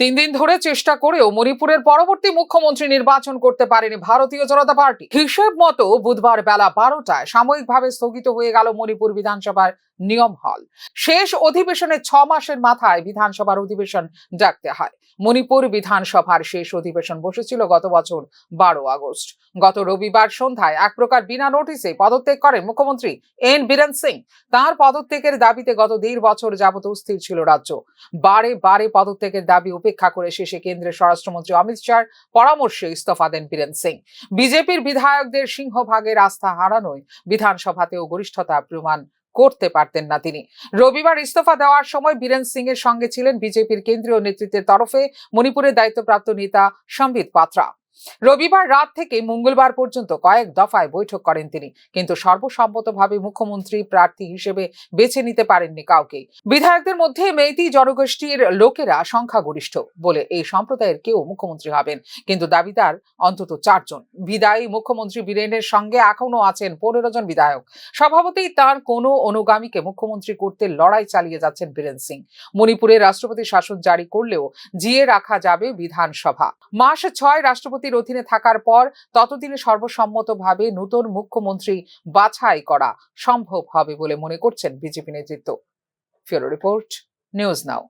তিন দিন ধরে চেষ্টা করেও মণিপুরের পরবর্তী মুখ্যমন্ত্রী নির্বাচন করতে পারেনি ভারতীয় জনতা পার্টি। হিসেব মতো বুধবার বেলা বারোটায় সাময়িকভাবে স্থগিত হয়ে গেল মণিপুর বিধানসভার নিয়ম হল। শেষ অধিবেশনের ছ মাসের মাথায় বিধানসভার অধিবেশন ডাকতে হয়। মণিপুর বিধানসভার শেষ অধিবেশন বসেছিল গত বছর বারো আগস্ট। গত রবিবার সন্ধ্যায় এক প্রকার বিনা নোটিসে পদত্যাগ করেন মুখ্যমন্ত্রী এন বীরেন সিং। তার পদত্যাগের দাবিতে গত দেড় বছর যাবত অস্থির ছিল রাজ্য। বারে বারে পদত্যাগের দাবি উপেক্ষা করে শেষে কেন্দ্রের স্বরাষ্ট্রমন্ত্রী অমিত শাহর পরামর্শে ইস্তফা দেন বীরেন সিং। বিজেপির বিধায়কদের সিংহভাগের আস্থা হারানোয় বিধানসভাতেও গরিষ্ঠতা প্রমাণ করতে পারতেন না তিনি। রবিবার ইস্তফা দেওয়ার সময় বীরেন সিং এর সঙ্গে ছিলেন বিজেপির কেন্দ্রীয় নেতৃত্বের তরফে মণিপুরের দায়িত্বপ্রাপ্ত নেতা সম্বিত পাত্রা। রবিবার রাত থেকে মঙ্গলবার পর্যন্ত কয়েক দফায় বৈঠক করেন তিনি। কিন্তু সর্বসম্মতভাবে মুখ্যমন্ত্রী প্রার্থী হিসেবে বেছে নিতে পারেননি কাউকে বিধায়কদের মধ্যে মেইতি জনগোষ্ঠীর লোকেরা সংখ্যাগরিষ্ঠ বলে এই সম্প্রদায়ের কেউ মুখ্যমন্ত্রী হবেন কিন্তু দাবিদার অন্তত চারজন। বিদায়ী মুখ্যমন্ত্রী বীরেনের সঙ্গে এখনও আছেন পনেরো জন বিধায়ক। স্বভাবতেই তার কোনো অনুগামীকে মুখ্যমন্ত্রী করতে লড়াই চালিয়ে যাচ্ছেন বীরেন সিং। মণিপুরে রাষ্ট্রপতি শাসন জারি করলেও জিয়ে রাখা যাবে বিধানসভা। মাস ছয় রাষ্ট্রপতির অধীনে থাকার পর ততদিনে সর্বসম্মতভাবে নতুন মুখ্যমন্ত্রী বাছাই করা সম্ভব হবে বলে মনে করছেন বিজেপি নেতৃত্ব। ফিরো রিপোর্ট, নিউজ নাও।